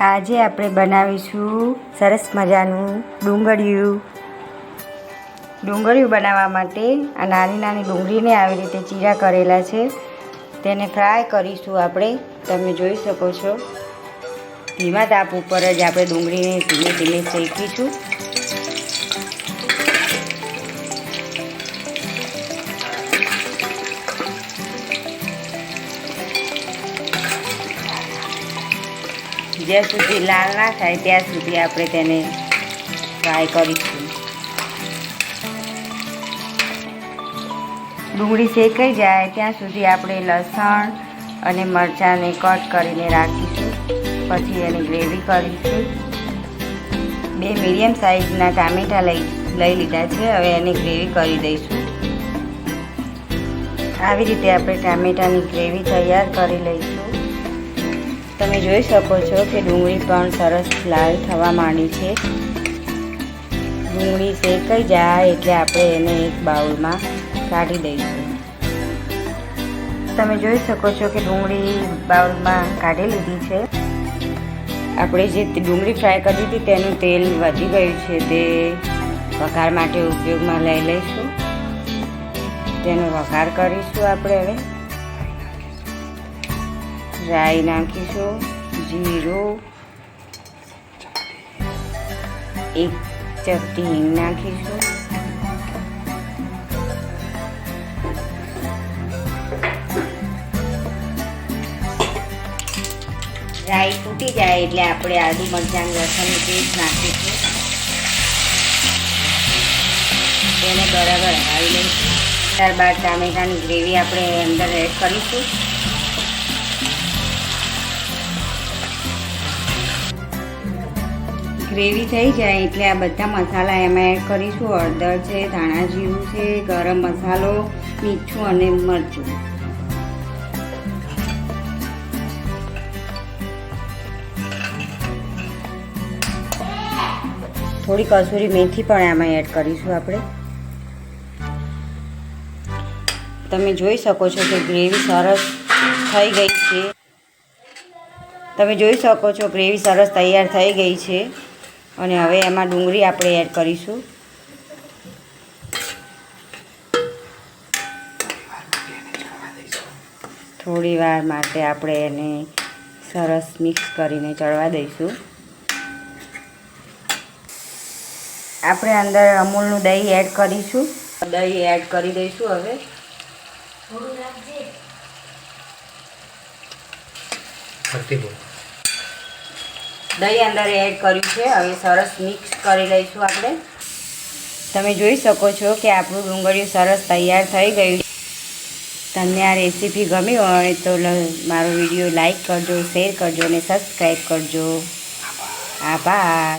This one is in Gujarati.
આજે આપણે બનાવીશું સરસ મજાનું ડુંગળિયું. ડુંગળિયું બનાવવા માટે આ નાની નાની ડુંગળીને આવી રીતે ચીરા કરેલા છે. તેને ફ્રાય કરીશું આપણે. તમે જોઈ શકો છો. ધીમા તાપ ઉપર જ આપણે ડુંગળીને ધીમે ધીમે શેકીશું. જ્યાં સુધી લાલ ના થાય ત્યાં સુધી આપણે તેને ફ્રાય કરીશું. ડુંગળી શેકાઈ જાય ત્યાં સુધી આપણે લસણ અને મરચાંને કટ કરીને રાખીશું. પછી એની ગ્રેવી કરીશું. બે મીડિયમ સાઇઝના ટામેટાં લઈ લઈ લીધા છે. હવે એની ગ્રેવી કરી દઈશું. આવી રીતે આપણે ટામેટાની ગ્રેવી તૈયાર કરી લઈશું. તમે જોઈ શકો છો કે ડુંગળી પણ સરસ લાલ થવા માંડી છે. ડુંગળી શેકાઈ જાય એટલે આપણે એને એક બાઉલમાં કાઢી દઈશું. તમે જોઈ શકો છો કે ડુંગળી બાઉલમાં કાઢી લીધી છે. આપણે જે ડુંગળી ફ્રાય કરી હતી તેનું તેલ વધી ગયું છે તે વઘાર માટે ઉપયોગમાં લઈ લઈશું. તેનો વઘાર કરીશું આપણે હવે. રાઈ નાખીશું જીરું, એક ચપટી હિંગ નાખીશું રાઈ તૂટી જાય એટલે આપણે આદુ મરચાં લસણની પેસ્ટ નાખીશું. તેને બરાબર હલાવી લઈશું. ત્યારબાદ ટામેટાની ગ્રેવી આપણે અંદર એડ કરીશું. ગ્રેવી થઈ જાય એટલે આ બધા મસાલા એમાં એડ કરીશું. હળદર છે, ધાણા જીરું છે, ગરમ મસાલો, મીઠું અને મરચું. થોડી કસૂરી મેથી પણ આમાં એડ કરીશું આપણે. તમે જોઈ શકો છો કે ગ્રેવી સરસ થઈ ગઈ છે. તમે જોઈ શકો છો ગ્રેવી સરસ તૈયાર થઈ ગઈ છે. અને હવે એમાં ડુંગળી આપણે એડ કરીશું. થોડી વાર માટે આપણે એને સરસ મિક્સ કરીને ચડવા દઈશું. આપણે અંદર અમૂલનું દહીં એડ કરીશું. દહીં એડ કરી દઈશું હવે. બોલ. દહીં અંદર એડ કર્યું છે. હવે સરસ મિક્સ કરી લઈશું આપણે. તમે જોઈ શકો છો કે આપણું ડુંગળીયું સરસ તૈયાર થઈ ગયું તમને આ રેસીપી ગમી હોય તો મારો વીડિયો લાઈક કરજો શેર કરજો અને સબસ્ક્રાઈબ કરજો. આભાર.